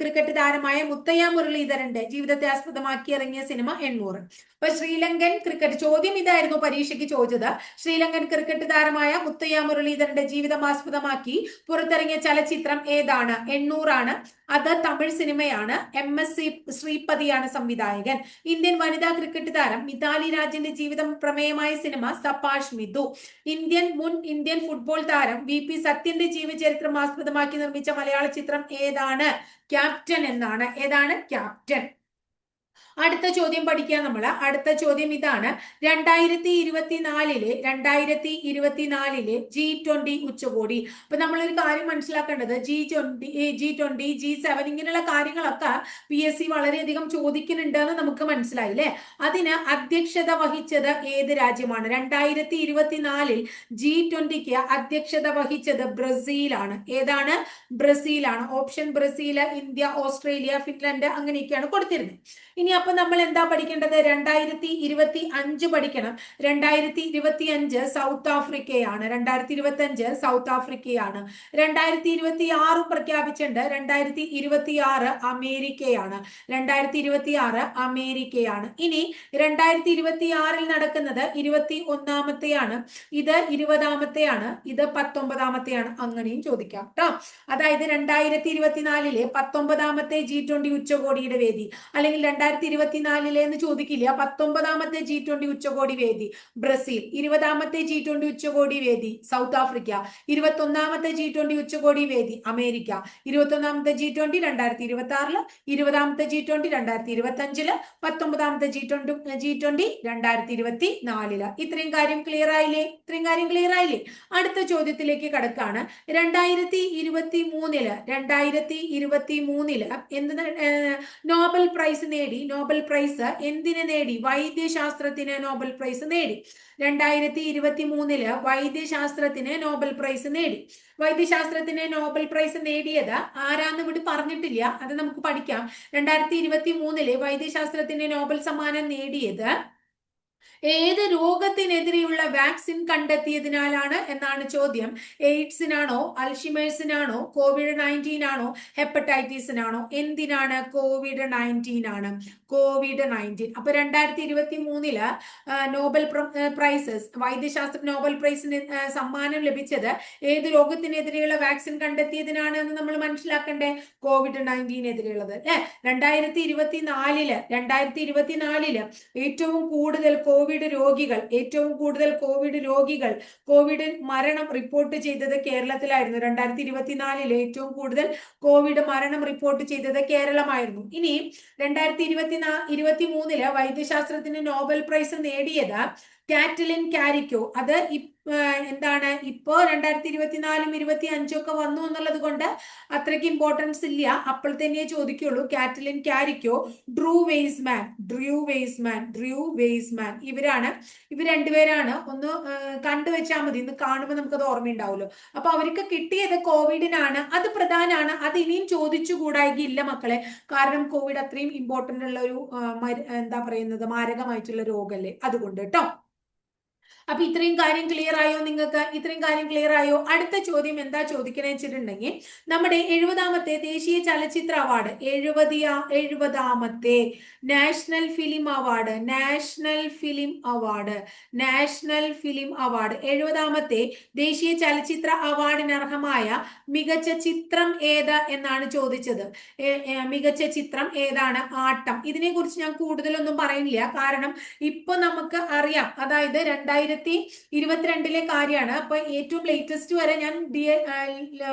ക്രിക്കറ്റ് താരമായ മുത്തയ്യ മുരളീധരന്റെ ജീവിതത്തെ ആസ്പദമാക്കി ഇറങ്ങിയ സിനിമ എണ്ണൂറ്. അപ്പൊ ശ്രീലങ്കൻ ക്രിക്കറ്റ് ചോദ്യം ഇതായിരുന്നു പരീക്ഷയ്ക്ക് ചോദിച്ചത്. ശ്രീലങ്കൻ ക്രിക്കറ്റ് താരമായ മുത്തയ്യ മുരളീധരന്റെ ജീവിതം ആസ്പദമാക്കി പുറത്തിറങ്ങിയ ചലച്ചിത്രം ഏതാണ്? എണ്ണൂറാണ്. അത് തമിഴ് സിനിമയാണ്. എം എസ് സി ശ്രീപതിയാണ് സംവിധായകൻ. ഇന്ത്യൻ വനിതാ ക്രിക്കറ്റ് താരം മിതാലി രാജിന്റെ ജീവിതം പ്രമേയമായ സിനിമ സപാഷ് മിതു ഇന്ത്യൻ മുൻ ഇന്ത്യൻ ഫുട്ബോൾ താരം വി പി സത്യന്റെ ജീവചരിത്രം ആസ്പദമാക്കി നിർമ്മിച്ച മലയാള ചിത്രം ഏതാണ്? ക്യാപ്റ്റൻ എന്നാണ്. ഏതാണ്? ക്യാപ്റ്റൻ. അടുത്ത ചോദ്യം പഠിക്കുക നമ്മൾ അടുത്ത ചോദ്യം ഇതാണ്. രണ്ടായിരത്തി ഇരുപത്തിനാലിലെ രണ്ടായിരത്തി ഇരുപത്തിനാലിലെ ജി ട്വന്റി ഉച്ചകോടി. അപ്പൊ നമ്മളൊരു കാര്യം മനസ്സിലാക്കേണ്ടത് G twenty G twenty G seven ഇങ്ങനെയുള്ള കാര്യങ്ങളൊക്കെ പി എസ് സി വളരെയധികം ചോദിക്കുന്നുണ്ട് എന്ന് നമുക്ക് മനസ്സിലായി അല്ലെ അതിന് അധ്യക്ഷത വഹിച്ചത് ഏത് രാജ്യമാണ്? രണ്ടായിരത്തി ഇരുപത്തിനാലിൽ ജി ട്വന്റിക്ക് അധ്യക്ഷത വഹിച്ചത് ബ്രസീലാണ്. ഏതാണ്? ബ്രസീലാണ്. Option Brazil India Australia Finland അങ്ങനെയൊക്കെയാണ് കൊടുത്തിരുന്നത്. ഇനി അപ്പൊ നമ്മൾ എന്താ പഠിക്കേണ്ടത്? രണ്ടായിരത്തി ഇരുപത്തി അഞ്ച് പഠിക്കണം. രണ്ടായിരത്തി ഇരുപത്തി അഞ്ച് സൗത്ത് ആഫ്രിക്കയാണ്. രണ്ടായിരത്തി ഇരുപത്തി അഞ്ച് സൗത്ത് ആഫ്രിക്കയാണ്. രണ്ടായിരത്തി ഇരുപത്തി ആറ് പ്രഖ്യാപിച്ചിട്ടുണ്ട്. രണ്ടായിരത്തി ഇരുപത്തി ആറ് അമേരിക്കയാണ്. രണ്ടായിരത്തി ഇരുപത്തി ആറ് അമേരിക്കയാണ്. ഇനി രണ്ടായിരത്തി ഇരുപത്തി ആറിൽ നടക്കുന്നത് ഇരുപത്തി ഒന്നാമത്തെയാണ് ഇത് ഇരുപതാമത്തെയാണ്. ഇത് പത്തൊമ്പതാമത്തെയാണ്. അങ്ങനെയും ചോദിക്കാം കേട്ടോ അതായത് രണ്ടായിരത്തി ഇരുപത്തിനാലിലെ പത്തൊമ്പതാമത്തെ ജി ട്വന്റി ഉച്ചകോടിയുടെ വേദി അല്ലെങ്കിൽ രണ്ടായിരത്തി ഇരുപത്തിനാലിലെ എന്ന് ചോദിക്കില്ല? പത്തൊമ്പതാമത്തെ ജി ട്വന്റി ഉച്ചകോടി വേദി. ബ്രസീൽ ഇരുപതാമത്തെ ജി ട്വന്റി ഉച്ചകോടി വേദി. സൗത്ത് ആഫ്രിക്ക ഇരുപത്തി ഒന്നാമത്തെ ജി ട്വന്റി ഉച്ചകോടി വേദി. അമേരിക്ക ഇരുപത്തി ഒന്നാമത്തെ ജി ട്വന്റി രണ്ടായിരത്തി ഇരുപത്തി ആറിൽ ഇരുപതാമത്തെ ജി ട്വന്റി രണ്ടായിരത്തി ഇരുപത്തി അഞ്ചിൽ പത്തൊമ്പതാമത്തെ ജി ട്വന്റി ജി ട്വന്റി രണ്ടായിരത്തി ഇരുപത്തി നാലിൽ ഇത്രയും കാര്യം ക്ലിയർ ആയില്ലേ? ഇത്രയും കാര്യം ക്ലിയർ ആയില്ലേ? അടുത്ത ചോദ്യത്തിലേക്ക് കടക്കാണ്. രണ്ടായിരത്തി ഇരുപത്തി മൂന്നിൽ രണ്ടായിരത്തി ഇരുപത്തി മൂന്നിൽ എന്ത് നോബൽ പ്രൈസ് നേടി? നോബൽ പ്രൈസ് എന്തിനു നേടി? വൈദ്യശാസ്ത്രത്തിന് നോബൽ പ്രൈസ് നേടി. രണ്ടായിരത്തി ഇരുപത്തി മൂന്നിൽ വൈദ്യശാസ്ത്രത്തിന് നോബൽ പ്രൈസ് നേടി. വൈദ്യശാസ്ത്രത്തിന് നോബൽ പ്രൈസ് നേടിയത് ആരാന്ന് ഇവിടെ പറഞ്ഞിട്ടില്ല. അത് നമുക്ക് പഠിക്കാം. രണ്ടായിരത്തി ഇരുപത്തി മൂന്നിൽ വൈദ്യശാസ്ത്രത്തിന് നോബൽ സമ്മാനം നേടിയത് ഏത് രോഗത്തിനെതിരെയുള്ള വാക്സിൻ കണ്ടെത്തിയതിനാലാണ് എന്നാണ് ചോദ്യം. എയ്ഡ്സിനാണോ അൽഷിമേഴ്സിനാണോ കോവിഡ് നയന്റീൻ ആണോ ഹെപ്പറ്റൈറ്റിസിനാണോ? എന്തിനാണ് കോവിഡ് നയന്റീൻ ആണ്? കോവിഡ് നയന്റീൻ അപ്പൊ രണ്ടായിരത്തി ഇരുപത്തി മൂന്നിൽ നോബൽ പ്രൈസസ് വൈദ്യശാസ്ത്ര നോബൽ പ്രൈസിന് സമ്മാനം ലഭിച്ചത് ഏത് രോഗത്തിനെതിരെയുള്ള വാക്സിൻ കണ്ടെത്തിയതിനാണ് എന്ന് നമ്മൾ മനസ്സിലാക്കണ്ടേ? കോവിഡ് നയന്റീനെതിരെയുള്ളത് അല്ലെ? രണ്ടായിരത്തി ഇരുപത്തി നാലിൽ രണ്ടായിരത്തി ഇരുപത്തിനാലിൽ ഏറ്റവും കൂടുതൽ കോവിഡ് രോഗികൾ ഏറ്റവും കൂടുതൽ കോവിഡ് രോഗികൾ കോവിഡ് മരണം റിപ്പോർട്ട് ചെയ്തത് കേരളത്തിലായിരുന്നു. രണ്ടായിരത്തി ഇരുപത്തിനാലിൽ ഏറ്റവും കൂടുതൽ കോവിഡ് മരണം റിപ്പോർട്ട് ചെയ്തത് കേരളമായിരുന്നു. ഇനി രണ്ടായിരത്തി ഇരുപത്തി ഇരുപത്തി മൂന്നിൽ വൈദ്യശാസ്ത്രത്തിന് നോബൽ പ്രൈസ് നേടിയത് കാറ്റലിൻ കാരിക്കോ. അത് എന്താണ്? ഇപ്പോ രണ്ടായിരത്തി ഇരുപത്തിനാലും ഇരുപത്തി അഞ്ചും ഒക്കെ വന്നു എന്നുള്ളത് കൊണ്ട് അത്രയ്ക്ക് ഇമ്പോർട്ടൻസ് ഇല്ല. അപ്പോൾ തന്നെ ചോദിക്കുള്ളൂ. Katalin Kariko Drew Weissman Drew Weissman Drew Weissman ഇവരാണ്. ഇവർ രണ്ടുപേരാണ് ഒന്ന് കണ്ടുവച്ചാൽ മതി. ഇന്ന് കാണുമ്പോൾ നമുക്കത് ഓർമ്മയുണ്ടാവുമല്ലോ. അപ്പൊ അവർക്ക് കിട്ടിയത് കോവിഡിനാണ്. അത് പ്രധാനമാണ് അത് ഇനിയും ചോദിച്ചുകൂടായില്ല മക്കളെ. കാരണം കോവിഡ് അത്രയും ഇമ്പോർട്ടന്റ് ഉള്ള ഒരു എന്താ പറയുന്നത്? മാരകമായിട്ടുള്ള രോഗമല്ലേ അതുകൊണ്ട് കേട്ടോ അപ്പൊ ഇത്രയും കാര്യം ക്ലിയർ ആയോ നിങ്ങൾക്ക്? ഇത്രയും കാര്യം ക്ലിയർ ആയോ? അടുത്ത ചോദ്യം എന്താ ചോദിക്കണേ വെച്ചിട്ടുണ്ടെങ്കിൽ നമ്മുടെ എഴുപതാമത്തെ ദേശീയ ചലച്ചിത്ര അവാർഡ് എഴുപതിയ എഴുപതാമത്തെ national film award national film award national film award എഴുപതാമത്തെ ദേശീയ ചലച്ചിത്ര അവാർഡിന് അർഹമായ മികച്ച ചിത്രം ഏത് എന്നാണ് ചോദിച്ചത്? മികച്ച ചിത്രം ഏതാണ്? ആട്ടം. ഇതിനെ കുറിച്ച് ഞാൻ കൂടുതലൊന്നും പറയുന്നില്ല. കാരണം ഇപ്പൊ നമുക്ക് അറിയാം. അതായത് രണ്ടായിരത്തി ഇരുപത്തിരണ്ടിലെ കാര്യമാണ്. അപ്പൊ ഏറ്റവും ലേറ്റസ്റ്റ് വരെ ഞാൻ ഡി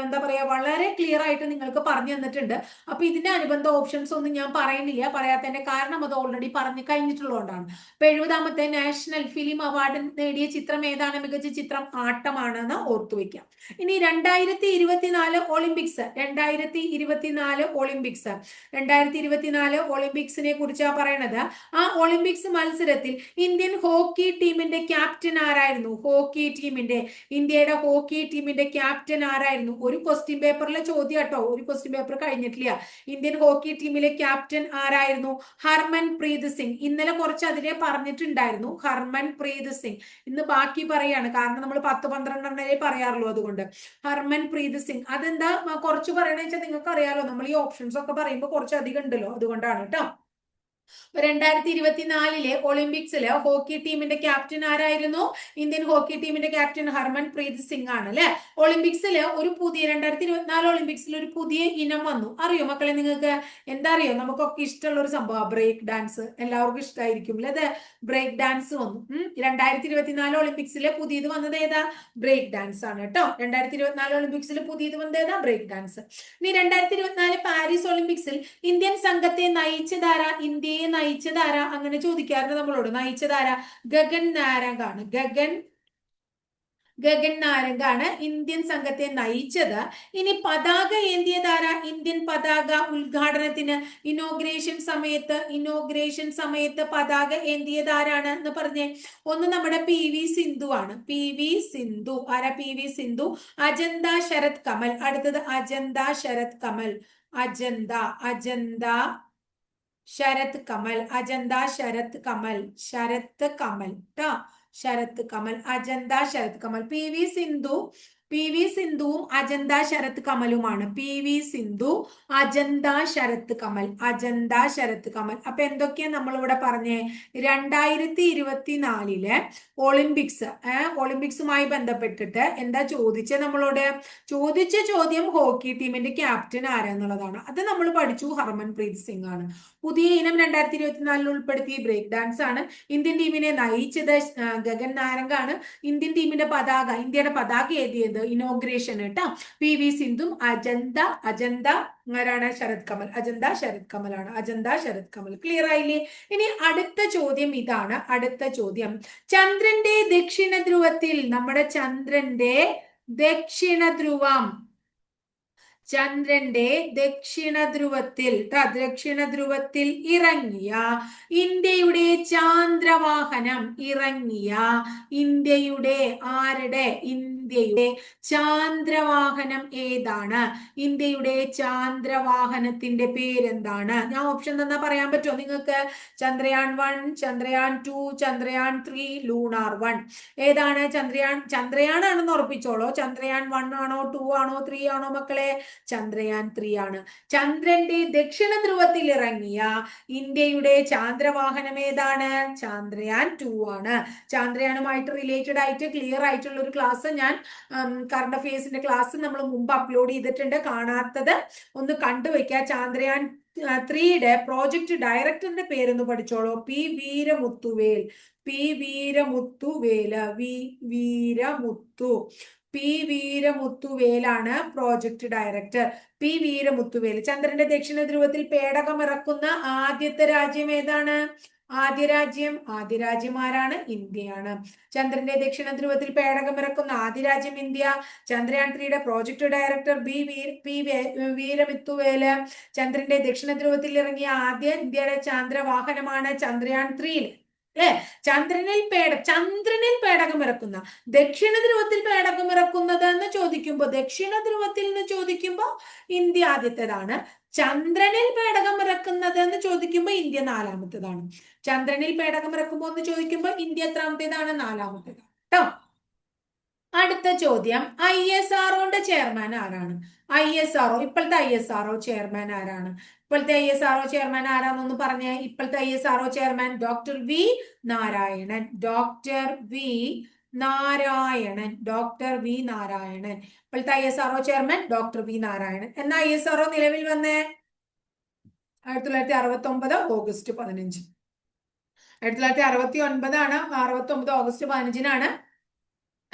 എന്താ പറയാ വളരെ ക്ലിയർ ആയിട്ട് നിങ്ങൾക്ക് പറഞ്ഞു തന്നിട്ടുണ്ട്. അപ്പൊ ഇതിന്റെ അനുബന്ധ ഓപ്ഷൻസ് ഒന്നും ഞാൻ പറയുന്നില്ല. പറയാത്തതിന്റെ കാരണം അത് ഓൾറെഡി പറഞ്ഞു കഴിഞ്ഞിട്ടുള്ളതുകൊണ്ടാണ്. അപ്പൊ എഴുപതാമത്തെ നാഷണൽ ഫിലിം അവാർഡ് നേടിയ ചിത്രം ഏതാണ്? മികച്ച ചിത്രം ആട്ടമാണെന്ന് ഓർത്തു വെക്കാം. ഇനി രണ്ടായിരത്തി ഇരുപത്തിനാല് ഒളിമ്പിക്സ് രണ്ടായിരത്തി ഇരുപത്തിനാല് ഒളിമ്പിക്സ് രണ്ടായിരത്തി ഇരുപത്തിനാല് ഒളിമ്പിക്സിനെ കുറിച്ചാണ് പറയണത്. ആ ഒളിമ്പിക്സ് മത്സരത്തിൽ ഇന്ത്യൻ ഹോക്കി ടീമിന്റെ ക്യാപ്റ്റൻ ആരായിരുന്നു? ഹോക്കി ടീമിന്റെ ഇന്ത്യയുടെ ഹോക്കി ടീമിന്റെ ക്യാപ്റ്റൻ ആരായിരുന്നു? ഒരു ക്വസ്റ്റ്യൻ പേപ്പറിലെ ചോദ്യം കേട്ടോ ഒരു ക്വസ്റ്റ്യൻ പേപ്പർ കഴിഞ്ഞിട്ടില്ല. ഇന്ത്യൻ ഹോക്കി ടീമിലെ ക്യാപ്റ്റൻ ആരായിരുന്നു? ഹർമൻ പ്രീത് സിംഗ്. ഇന്നലെ കുറച്ച് അതിനെ പറഞ്ഞിട്ടുണ്ടായിരുന്നു. ഹർമൻ പ്രീത് സിംഗ്. ഇന്ന് ബാക്കി പറയാണ്. കാരണം നമ്മൾ പത്ത് പന്ത്രണ്ടെണ്ണേ പറയാറുള്ളൂ അതുകൊണ്ട്. ഹർമൻ പ്രീത് സിംഗ്. അതെന്താ? കുറച്ച് പറയണെന്ന് വെച്ചാൽ നിങ്ങൾക്ക് അറിയാലോ നമ്മൾ ഈ ഓപ്ഷൻസ് ഒക്കെ പറയുമ്പോൾ കുറച്ച് അധികം ഉണ്ടല്ലോ. അതുകൊണ്ടാണ് കേട്ടോ. രണ്ടായിരത്തി ഇരുപത്തിനാലിലെ ഒളിമ്പിക്സിൽ ഹോക്കി ടീമിന്റെ ക്യാപ്റ്റൻ ആരായിരുന്നു? ഇന്ത്യൻ ഹോക്കി ടീമിന്റെ ക്യാപ്റ്റൻ ഹർമൻ പ്രീത് സിംഗ് ആണ് അല്ലെ? ഒളിമ്പിക്സിൽ ഒരു പുതിയ രണ്ടായിരത്തി ഇരുപത്തിനാല് ഒളിമ്പിക്സിൽ ഒരു പുതിയ ഇനം വന്നു. അറിയോ മക്കളെ നിങ്ങൾക്ക്? എന്താ അറിയോ? നമുക്കൊക്കെ ഇഷ്ടമുള്ള ഒരു സംഭവം. Break dance. എല്ലാവർക്കും ഇഷ്ടമായിരിക്കും അല്ലെ? അത് ബ്രേക്ക് ഡാൻസ് വന്നു. രണ്ടായിരത്തി ഇരുപത്തിനാല് ഒളിമ്പിക്സിലെ പുതിയത് വന്നത് ഏതാ? ബ്രേക്ക് ഡാൻസ് ആണ് കേട്ടോ. രണ്ടായിരത്തി ഇരുപത്തിനാല് ഒളിമ്പിക്സിൽ പുതിയത് വന്നത് ഏതാ? Break dance. ഇനി രണ്ടായിരത്തി ഇരുപത്തിനാല് പാരീസ് ഒളിമ്പിക്സിൽ ഇന്ത്യൻ സംഘത്തെ നയിച്ചതാര ഇന്ത്യയെ നയിച്ചതാര? അങ്ങനെ ചോദിക്കാറുണ്ട് നമ്മളോട്. നയിച്ചതാരാ? ഗഗൻ നാരംഗാണ് ഗഗൻ ഗഗൻ നാരംഗാണ് ഇന്ത്യൻ സംഘത്തെ നയിച്ചത്. ഇനി പതാക ഏന്തിയതാര? ഇന്ത്യൻ പതാക ഉദ്ഘാടനത്തിന് ഇനോഗ്രേഷൻ സമയത്ത് ഇനോഗ്രേഷൻ സമയത്ത് പതാക ഏന്തിയതാരാണ് എന്ന് പറഞ്ഞേ. ഒന്ന് നമ്മുടെ പി വി സിന്ധു ആണ്. P V Sindhu. ആരാ പി വി സിന്ധു? അജന്ത ശരത് കമൽ. അടുത്തത് അജന്ത ശരത് കമൽ. അജന്ത അജന്ത ശരത് കമൽ അജന്ത ശരത് കമൽ ശരത് കമൽ ട്ടോ. Sharath Kamal Achanta Sharath Kamal. P V Sindhu P V സിന്ധുവും Achanta Sharath കമലുമാണ്. P V Sindhu Achanta Sharath Kamal Achanta Sharath Kamal. അപ്പൊ എന്തൊക്കെയാ നമ്മളിവിടെ പറഞ്ഞേ? രണ്ടായിരത്തി ഇരുപത്തിനാലിലെ ഒളിമ്പിക്സ് ഒളിമ്പിക്സുമായി ബന്ധപ്പെട്ടിട്ട് എന്താ ചോദിച്ചത് നമ്മളോട്? ചോദിച്ച ചോദ്യം ഹോക്കി ടീമിന്റെ ക്യാപ്റ്റൻ ആരാന്നുള്ളതാണ്. അത് നമ്മൾ പഠിച്ചു ഹർമൻപ്രീത് സിംഗ് ആണ് പുതിയ ഇനം രണ്ടായിരത്തി ഇരുപത്തിനാലിൽ ഉൾപ്പെടുത്തിയ ബ്രേക്ക് ഡാൻസ് ആണ് ഇന്ത്യൻ ടീമിനെ നയിച്ചത് ഗഗൻ നാരംഗാണ് ഇന്ത്യൻ ടീമിന്റെ പതാക ഇന്ത്യയുടെ പതാക എഴുതിയത് ഇനോഗ്രേഷൻ കേട്ടോ. പി വി സിന്ധും അജന്ത അജന്ത ആരാണ്? ശരത് കമൽ. അജന്ത ശരത് കമലാണ്. അജന്ത ശരത് കമൽ. ക്ലിയർ ആയില്ലേ? ഇനി അടുത്ത ചോദ്യം ഇതാണ്. അടുത്ത ചോദ്യം. ചന്ദ്രന്റെ ദക്ഷിണ ധ്രുവത്തിൽ നമ്മുടെ ചന്ദ്രന്റെ ദക്ഷിണ ധ്രുവം. ചന്ദ്രന്റെ ദക്ഷിണ ധ്രുവത്തിൽ ദക്ഷിണ ധ്രുവത്തിൽ ഇറങ്ങിയ ഇന്ത്യയുടെ ചാന്ദ്രവാഹനം ഇറങ്ങിയ ഇന്ത്യയുടെ ആരുടെ? ഇന്ത്യയുടെ ചാന്ദ്രവാഹനം ഏതാണ്? ഇന്ത്യയുടെ ചാന്ദ്രവാഹനത്തിന്റെ പേരെന്താണ്? ഞാൻ ഓപ്ഷൻ തന്നാ പറയാൻ പറ്റുമോ? നിങ്ങൾക്ക് Chandrayaan one Chandrayaan two Chandrayaan three lunar one ഏതാണ് ചന്ദ്രയാൻ? ചന്ദ്രയാൻ ആണെന്ന് ഉറപ്പിച്ചോളോ. ചന്ദ്രയാൻ വൺ ആണോ ടു ആണോ ത്രീ ആണോ മക്കളെ? ചന്ദ്രയാൻ ത്രീ ആണ്. ചന്ദ്രന്റെ ദക്ഷിണ ധ്രുവത്തിൽ ഇറങ്ങിയ ഇന്ത്യയുടെ ചാന്ദ്രവാഹനം ഏതാണ്? ചന്ദ്രയാൻ ടു ആണ്. ചന്ദ്രയാനുമായിട്ട് റിലേറ്റഡ് ആയിട്ട് ക്ലിയർ ആയിട്ടുള്ള ഒരു ക്ലാസ് ഞാൻ കറണ്ട് അഫയേഴ്സിന്റെ ക്ലാസ് നമ്മൾ മുമ്പ് അപ്ലോഡ് ചെയ്തിട്ടുണ്ട്. കാണാത്തത് ഒന്ന് കണ്ടുവെക്കുക ചാന്ദ്രയാൻ ത്രീയുടെ പ്രോജക്ട് ഡയറക്ടറിന്റെ പേരൊന്ന് പഠിച്ചോളൂ. P Veeramuthuvel. P Veeramuthuvel. V Veeramuthu. P വീരമുത്തുവേലാണ് project director P Veeramuthuvel. ചന്ദ്രന്റെ ദക്ഷിണ ധ്രുവത്തിൽ പേടകം ഇറക്കുന്ന ആദ്യത്തെ രാജ്യം ഏതാണ്? ആദ്യ രാജ്യം ആദ്യ രാജ്യമാരാണ് ഇന്ത്യയാണ്. ചന്ദ്രന്റെ ദക്ഷിണ ധ്രുവത്തിൽ പേടകം ഇറക്കുന്ന ആദ്യ രാജ്യം ഇന്ത്യ. ചന്ദ്രയാൻ ത്രീയുടെ project director B Veer P Veeramuthuvel. ചന്ദ്രന്റെ ദക്ഷിണ ധ്രുവത്തിൽ ഇറങ്ങിയ ആദ്യ ഇന്ത്യയുടെ ചാന്ദ്രവാഹനമാണ് ചന്ദ്രയാൻ ത്രീയിൽ അല്ലെ? ചന്ദ്രനിൽ പേട ചന്ദ്രനിൽ പേടകം ഇറക്കുന്ന ദക്ഷിണ ധ്രുവത്തിൽ പേടകം ഇറക്കുന്നത് എന്ന് ചോദിക്കുമ്പോൾ ദക്ഷിണ ധ്രുവത്തിൽ നിന്ന് ചോദിക്കുമ്പോൾ ഇന്ത്യ ആദ്യത്തേതാണ്. ചന്ദ്രനിൽ പേടകം ഇറക്കുന്നത് എന്ന് ചോദിക്കുമ്പോൾ ഇന്ത്യ നാലാമത്തേതാണ്. ചന്ദ്രനിൽ പേടകം ഇറക്കുമ്പോൾ എന്ന് ചോദിക്കുമ്പോൾ ഇന്ത്യ എത്രാമത്തേതാണ്? നാലാമത്തേതാണ്. കേട്ടോ അടുത്ത ചോദ്യം. ഐ എസ് ആർഒന്റെ ചെയർമാൻ ആരാണ്? ഐ എസ് ആർഒ ഇപ്പോഴത്തെ I S R O chairman ആരാണ്? ഇപ്പോഴത്തെ I S R O chairman ആരാന്നൊന്ന് പറഞ്ഞ. ഇപ്പോഴത്തെ I S R O chairman doctor V Narayanan. Doctor V Narayanan doctor V Narayanan. ഇപ്പോഴത്തെ I S R O chairman doctor V Narayanan. എന്നാ I S RO നിലവിൽ വന്നേ? ആയിരത്തി തൊള്ളായിരത്തി അറുപത്തി ഒമ്പത് ഓഗസ്റ്റ് പതിനഞ്ച്. ആയിരത്തി തൊള്ളായിരത്തി അറുപത്തി ഒൻപതാണ് അറുപത്തി ഒമ്പത് ഓഗസ്റ്റ് പതിനഞ്ചിനാണ്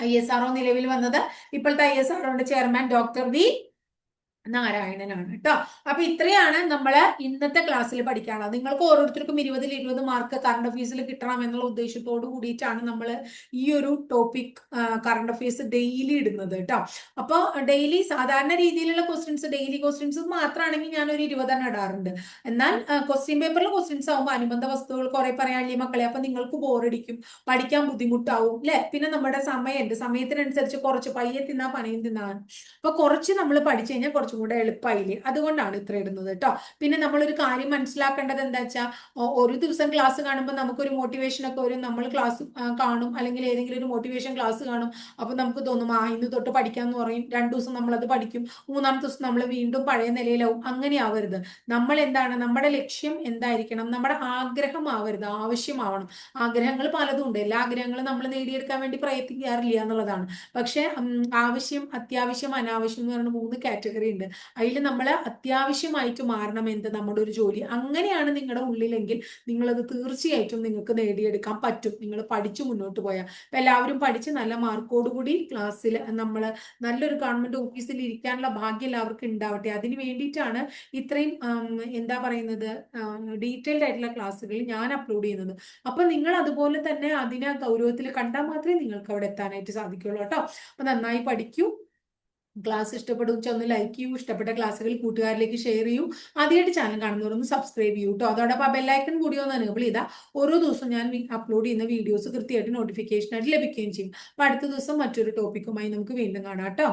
ഐ എസ് ആർഒ നിലവിൽ വന്നത്. ഇപ്പോഴത്തെ ഐ എസ് ആർഒയുടെ ചെയർമാൻ ഡോക്ടർ വി നാരായണനാണ് കേട്ടോ അപ്പൊ ഇത്രയാണ് നമ്മൾ ഇന്നത്തെ ക്ലാസ്സിൽ പഠിക്കാനുള്ളത്. നിങ്ങൾക്ക് ഓരോരുത്തർക്കും ഇരുപതിൽ ഇരുപത് മാർക്ക് കറണ്ട് അഫയേഴ്സിൽ കിട്ടണം എന്നുള്ള ഉദ്ദേശത്തോട് കൂടിയിട്ടാണ് നമ്മൾ ഈ ഒരു ടോപ്പിക് കറണ്ട് അഫയേഴ്സ് ഡെയിലി ഇടുന്നത് കേട്ടോ അപ്പോൾ ഡെയിലി സാധാരണ രീതിയിലുള്ള ക്വസ്റ്റ്യൻസ് ഡെയിലി ക്വസ്റ്റ്യൻസ് മാത്രമാണെങ്കിൽ ഞാൻ ഒരു ഇരുപതെണ്ണം ഇടാറുണ്ട്. എന്നാൽ ക്വസ്റ്റ്യൻ പേപ്പറിൽ ക്വസ്റ്റ്യൻസ് ആകുമ്പോൾ അനുബന്ധ വസ്തുക്കൾ കുറെ പറയാനില്ലേ മക്കളെ? അപ്പൊ നിങ്ങൾക്ക് ബോറടിക്കും പഠിക്കാൻ ബുദ്ധിമുട്ടാവും അല്ലെ പിന്നെ നമ്മുടെ സമയം ഉണ്ട് സമയത്തിനനുസരിച്ച് കുറച്ച് പയ്യെ തിന്നാ പനയും തിന്നാണ് അപ്പൊ കുറച്ച് നമ്മൾ പഠിച്ചു കഴിഞ്ഞാൽ കുറച്ചും കൂടെ എളുപ്പമായില്ലേ അതുകൊണ്ടാണ് ഇത്ര ഇടുന്നത് കേട്ടോ പിന്നെ നമ്മളൊരു കാര്യം മനസ്സിലാക്കേണ്ടത് എന്താ വെച്ചാൽ ഒരു ദിവസം ക്ലാസ് കാണുമ്പോൾ നമുക്കൊരു മോട്ടിവേഷൻ ഒക്കെ വരും. നമ്മൾ ക്ലാസ് കാണും. അല്ലെങ്കിൽ ഏതെങ്കിലും ഒരു മോട്ടിവേഷൻ ക്ലാസ് കാണും. അപ്പൊ നമുക്ക് തോന്നും ആ ഇന്ന് തൊട്ട് പഠിക്കാമെന്ന് പറയും. രണ്ടു ദിവസം നമ്മളത് പഠിക്കും. മൂന്നാമത്തെ ദിവസം നമ്മൾ വീണ്ടും പഴയ നിലയിലാവും. അങ്ങനെ ആവരുത്. നമ്മൾ എന്താണ് നമ്മുടെ ലക്ഷ്യം എന്തായിരിക്കണം? നമ്മുടെ ആഗ്രഹം ആവരുത്. ആവശ്യമാവണം. ആഗ്രഹങ്ങൾ പലതും ഉണ്ട്. എല്ലാ ആഗ്രഹങ്ങളും നമ്മൾ നേടിയെടുക്കാൻ വേണ്ടി പ്രയത്നിക്കാറില്ല എന്നുള്ളതാണ്. പക്ഷെ ആവശ്യം അത്യാവശ്യം അനാവശ്യം എന്ന് പറയുന്ന മൂന്ന് കാറ്റഗറി ഉണ്ട്. അതിൽ നമ്മൾ അത്യാവശ്യമായിട്ട് മാറണം എന്ത് നമ്മുടെ ഒരു ജോലി. അങ്ങനെയാണ് നിങ്ങളുടെ ഉള്ളിലെങ്കിൽ നിങ്ങളത് തീർച്ചയായിട്ടും നിങ്ങൾക്ക് നേടിയെടുക്കാൻ പറ്റും. നിങ്ങൾ പഠിച്ചു മുന്നോട്ട് പോയാൽ. അപ്പം എല്ലാവരും പഠിച്ച് നല്ല മാർക്കോടുകൂടി ക്ലാസ്സിൽ നമ്മൾ നല്ലൊരു ഗവൺമെന്റ് ഓഫീസിൽ ഇരിക്കാനുള്ള ഭാഗ്യം എല്ലാവർക്കും ഉണ്ടാവട്ടെ. അതിന് വേണ്ടിയിട്ടാണ് ഇത്രയും എന്താ പറയുന്നത് ഡീറ്റെയിൽഡ് ആയിട്ടുള്ള ക്ലാസ്സുകൾ ഞാൻ അപ്ലോഡ് ചെയ്യുന്നത്. അപ്പം നിങ്ങൾ അതുപോലെ തന്നെ അതിനെ ഗൗരവത്തിൽ കണ്ടാൽ മാത്രമേ നിങ്ങൾക്ക് അവിടെ എത്താനായിട്ട് സാധിക്കുള്ളൂ കേട്ടോ. അപ്പം നന്നായി പഠിക്കൂ. ക്ലാസ് ഇഷ്ടപ്പെടുക ഒന്ന് ലൈക്ക് ചെയ്യൂ ഇഷ്ടപ്പെട്ട ക്ലാസ്സുകൾ കൂട്ടുകാരിലേക്ക് ഷെയർ ചെയ്യൂ. ആദ്യമായിട്ട് ചാനൽ കാണുന്നവരൊന്ന് സബ്സ്ക്രൈബ് ചെയ്യൂ കേട്ടോ അതോടൊപ്പം ആ ബെല്ലൈക്കൺ കൂടി ഒന്ന് എനേബിൾ ചെയ്താൽ ഓരോ ദിവസവും ഞാൻ അപ്ലോഡ് ചെയ്യുന്ന വീഡിയോസ് കൃത്യമായിട്ട് നോട്ടിഫിക്കേഷൻ ആയിട്ട് ലഭിക്കുകയും ചെയ്യും. അപ്പൊ അടുത്ത ദിവസം മറ്റൊരു ടോപ്പിക്കുമായി നമുക്ക് വീണ്ടും കാണാം കേട്ടോ